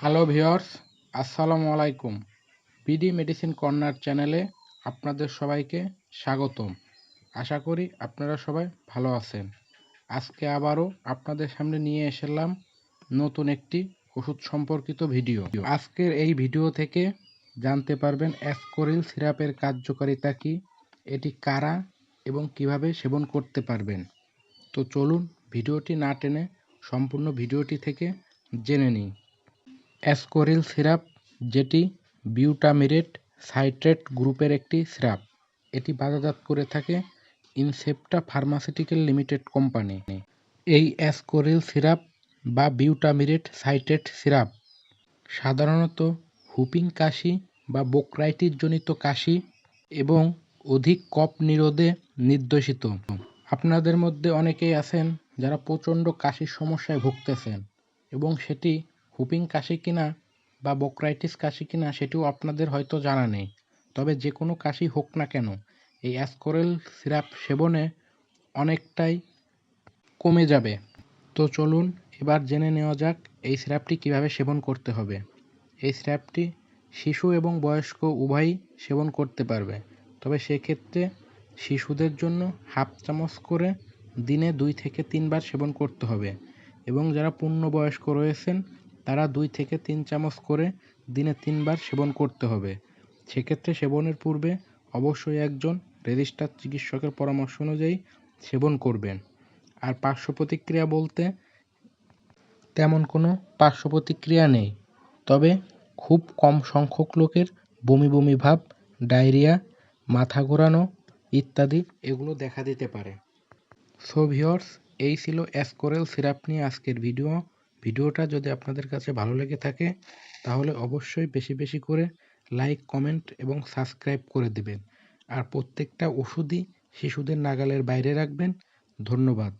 Hello viewers আসসালামু আলাইকুম। PD medicine corner চ্যানেলে আপনাদের সবাইকে স্বাগতম। আশা করি আপনারা সবাই ভালো আছেন। আজকে আবারও আপনাদের সামনে নিয়ে এসেলাম নতুন একটি ওষুধ সম্পর্কিত ভিডিও। আজকের এই ভিডিও থেকে জানতে পারবেন অ্যাসকোরিল সিরাপের কার্যকারিতা কী, এটি কারা এবং কীভাবে সেবন করতে পারবেন। তো চলুন ভিডিওটি না টেনে সম্পূর্ণ ভিডিওটি থেকে জেনে নিই। অ্যাসকোরিল সিরাপ, যেটি বিউটামিরেট সাইট্রেট গ্রুপের একটি সিরাপ। এটি বাজারজাত করে থাকে ইনসেপ্টা ফার্মাসিউটিক্যাল লিমিটেড কোম্পানি। এই অ্যাসকোরিল সিরাপ বা বিউটামিরেট সাইট্রেট সিরাপ সাধারণত হুপিং কাশি বা বোক্রাইটিস জনিত কাশি এবং অধিক কফ নিরোধে নির্দেশিত। আপনাদের মধ্যে অনেকেই আছেন যারা প্রচণ্ড কাশির সমস্যায় ভুগতেছেন এবং সেটি হুপিং কাশি কিনা বা বোক্রাইটিস কাশি কিনা সেটিও আপনাদের হয়তো জানা নেই। তবে যে কোনো কাশি হোক না কেন, এই অ্যাসকোরেল সিরাপ সেবনে অনেকটাই কমে যাবে। তো চলুন এবার জেনে নেওয়া যাক এই সিরাপটি কীভাবে সেবন করতে হবে। এই সিরাপটি শিশু এবং বয়স্ক উভয়ই সেবন করতে পারবে। তবে সেক্ষেত্রে শিশুদের জন্য হাফ চামচ করে দিনে দুই থেকে তিনবার সেবন করতে হবে এবং যারা পূর্ণবয়স্ক রয়েছেন তারা দুই থেকে তিন চামচ করে দিনে তিনবার সেবন করতে হবে। সেক্ষেত্রে সেবনের পূর্বে অবশ্যই একজন রেজিস্টার চিকিৎসকের পরামর্শ অনুযায়ী সেবন করবেন। আর পার্শ্ব প্রতিক্রিয়া বলতে তেমন কোনো পার্শ্ব প্রতিক্রিয়া নেই। তবে খুব কম সংখ্যক লোকের বমি বমি ভাব, ডায়রিয়া, মাথা ঘোরানো ইত্যাদি এগুলো দেখা দিতে পারে। সো ভিওর্স এই ছিল অ্যাসকোরেল সিরাপ নিয়ে আজকের ভিডিও। ভিডিওটা যদি আপনাদের কাছে ভালো লেগে থাকে, তাহলে অবশ্যই বেশি বেশি করে লাইক, কমেন্ট এবং সাবস্ক্রাইব করে দেবেন। আর প্রত্যেকটা ওষুধই শিশুদের নাগালের বাইরে রাখবেন। ধন্যবাদ।